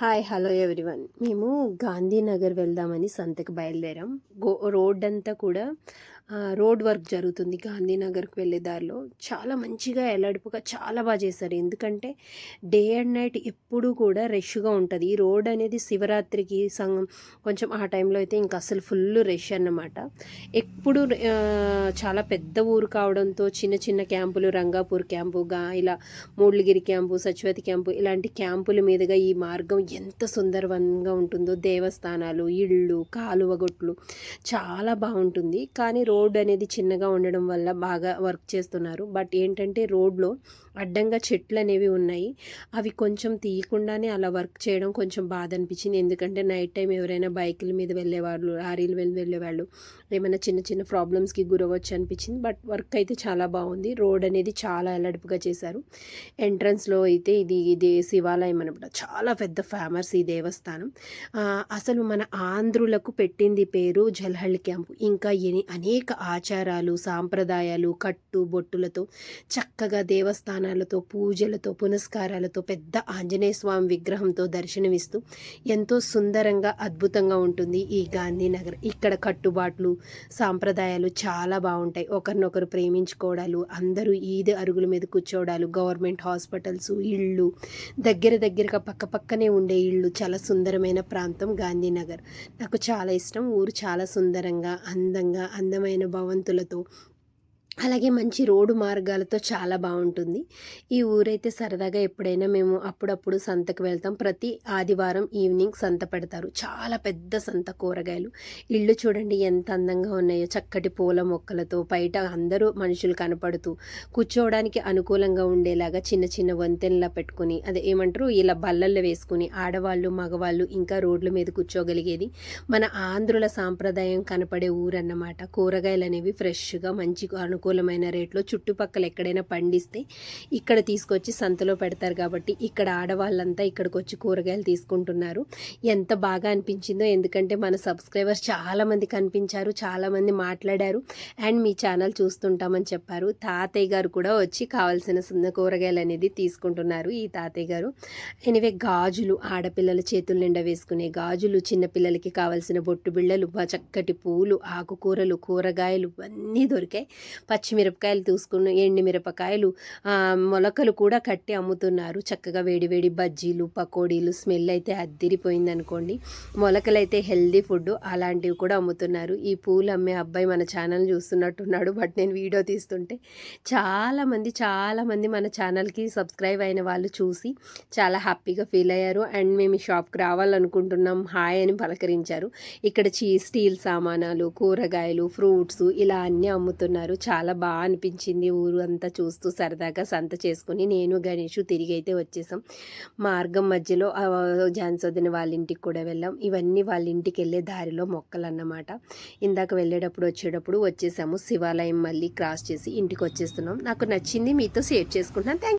Hi hello everyone. మేము గాంధీనగర్ వెళ్దామని సంతకు బయలుదేరాం. గో రోడ్ అంతా కూడా రోడ్ వర్క్ జరుగుతుంది గాంధీనగర్కి వెళ్ళే దారిలో. చాలా మంచిగా ఎలడుపుగా చాలా బాగా చేశారు. ఎందుకంటే డే అండ్ నైట్ ఎప్పుడూ కూడా రష్గా ఉంటుంది. ఈ రోడ్ అనేది శివరాత్రికి సంఘం కొంచెం ఆ టైంలో అయితే ఇంకా అసలు ఫుల్ రష్ అన్నమాట. ఎప్పుడు చాలా పెద్ద ఊరు కావడంతో చిన్న చిన్న క్యాంపులు రంగాపూర్ క్యాంపు గా ఇలా మూడ్లగిరి క్యాంపు సచివతి క్యాంపు ఇలాంటి క్యాంపుల మీదుగా ఈ మార్గం ఎంత సుందరవంగా ఉంటుందో దేవస్థానాలు ఇళ్ళు కాలువగొట్లు చాలా బాగుంటుంది. కానీ రోడ్ అనేది చిన్నగా ఉండడం వల్ల బాగా వర్క్ చేస్తున్నారు. బట్ ఏంటంటే రోడ్లో అడ్డంగా చెట్లు అనేవి ఉన్నాయి. అవి కొంచెం తీయకుండానే అలా వర్క్ చేయడం కొంచెం బాధ అనిపించింది. ఎందుకంటే నైట్ టైం ఎవరైనా బైకుల మీద వెళ్ళేవాళ్ళు లారీలు వెళ్ళి వెళ్ళేవాళ్ళు ఏమైనా చిన్న చిన్న ప్రాబ్లమ్స్కి గురవచ్చు అనిపించింది. బట్ వర్క్ అయితే చాలా బాగుంది. రోడ్ అనేది చాలా అలడుపుగా చేశారు. ఎంట్రన్స్లో అయితే ఇది ఇది శివాలయం అనమాట చాలా పెద్ద ఫేమస్ ఈ దేవస్థానం అసలు మన ఆంధ్రులకు పెట్టింది పేరు జల్హల్ క్యాంపు. ఇంకా ఎని అనేక ఆచారాలు సాంప్రదాయాలు కట్టు బొట్టులతో చక్కగా దేవస్థానాలతో పూజలతో పునస్కారాలతో పెద్ద ఆంజనేయ స్వామి విగ్రహంతో దర్శనమిస్తూ ఎంతో సుందరంగా అద్భుతంగా ఉంటుంది ఈ గాంధీనగర్. ఇక్కడ కట్టుబాట్లు సాంప్రదాయాలు చాలా బాగుంటాయి. ఒకరినొకరు ప్రేమించుకోవడాలు అందరూ ఈది అరుగుల మీద కూర్చోవడాలు గవర్నమెంట్ హాస్పిటల్స్ ఇళ్ళు దగ్గర దగ్గరగా పక్క పక్కనే ఉండే ఇళ్ళు చాలా సుందరమైన ప్రాంతం గాంధీనగర్. నాకు చాలా ఇష్టం. ఊరు చాలా సుందరంగా అందంగా అందమైన భవంతులతో అలాగే మంచి రోడ్డు మార్గాలతో చాలా బాగుంటుంది. ఈ ఊరైతే సరదాగా ఎప్పుడైనా మేము అప్పుడప్పుడు సంతకు వెళ్తాం. ప్రతి ఆదివారం ఈవినింగ్ సంత పెడతారు. చాలా పెద్ద సంత కూరగాయలు. ఇళ్ళు చూడండి ఎంత అందంగా ఉన్నాయో. చక్కటి పూల మొక్కలతో బయట అందరూ మనుషులు కనపడుతూ కూర్చోవడానికి అనుకూలంగా ఉండేలాగా చిన్న చిన్న వంతెనలా పెట్టుకుని అదే ఏమంటారు? ఇలా బల్లల్లో వేసుకుని ఆడవాళ్ళు మగవాళ్ళు ఇంకా రోడ్ల మీద కూర్చోగలిగేది మన ఆంధ్రుల సాంప్రదాయం కనపడే ఊరన్నమాట. కూరగాయలు అనేవి ఫ్రెష్గా మంచి అనుకూలమైన రేట్లో చుట్టుపక్కల ఎక్కడైనా పండిస్తే ఇక్కడ తీసుకొచ్చి సంతలో పెడతారు కాబట్టి ఇక్కడ ఆడవాళ్ళంతా ఇక్కడికి వచ్చి కూరగాయలు తీసుకుంటున్నారు. ఎంత బాగా అనిపించిందో ఎందుకంటే మన సబ్స్క్రైబర్స్ చాలామంది కనిపించారు చాలామంది మాట్లాడారు. అండ్ మీ ఛానల్ చూస్తుంటామని చెప్పారు. తాతయ్య గారు కూడా వచ్చి కావాల్సిన సున్న కూరగాయలు అనేది తీసుకుంటున్నారు ఈ తాతయ్య గారు. ఎనివే గాజులు ఆడపిల్లల చేతుల నిండా వేసుకునే గాజులు చిన్నపిల్లలకి కావాల్సిన బొట్టు బిళ్ళలు చక్కటి పూలు ఆకుకూరలు కూరగాయలు అన్నీ దొరికాయి. పచ్చిమిరపకాయలు తీసుకున్న ఎండి మిరపకాయలు మొలకలు కూడా కట్టి అమ్ముతున్నారు. చక్కగా వేడివేడి బజ్జీలు పకోడీలు స్మెల్ అయితే అద్దిరిపోయింది అనుకోండి. మొలకలు అయితే హెల్దీ ఫుడ్ అలాంటివి కూడా అమ్ముతున్నారు. ఈ పూలు అమ్మే అబ్బాయి మన ఛానల్ చూస్తున్నట్టున్నాడు బట్ నేను వీడియో తీస్తుంటే చాలామంది చాలామంది మన ఛానల్కి సబ్స్క్రైబ్ అయిన వాళ్ళు చూసి చాలా హ్యాపీగా ఫీల్ అయ్యారు. అండ్ మేము ఈ షాప్కి రావాలనుకుంటున్నాం. హాయ్ అని పలకరించారు. ఇక్కడ చీ స్టీల్ సామానాలు కూరగాయలు ఫ్రూట్స్ ఇలా అన్నీ అమ్ముతున్నారు. చాలా చాలా బాగా అనిపించింది ఊరు అంతా చూస్తూ సరదాగా సంత చేసుకుని నేను గణేష్ తిరిగి అయితే వచ్చేసాం. మార్గం మధ్యలో ఆ, జాన్సోదిన వాళ్ళ ఇంటికి కూడా వెళ్ళాం. ఇవన్నీ వాళ్ళ ఇంటికి వెళ్ళే దారిలో మొక్కలు అన్నమాట. ఇందాక వెళ్ళేటప్పుడు వచ్చేటప్పుడు వచ్చేసాము. శివాలయం మళ్ళీ క్రాస్ చేసి ఇంటికి వచ్చేస్తున్నాం. నాకు నచ్చింది మీతో షేర్ చేసుకుంటున్నాను. థ్యాంక్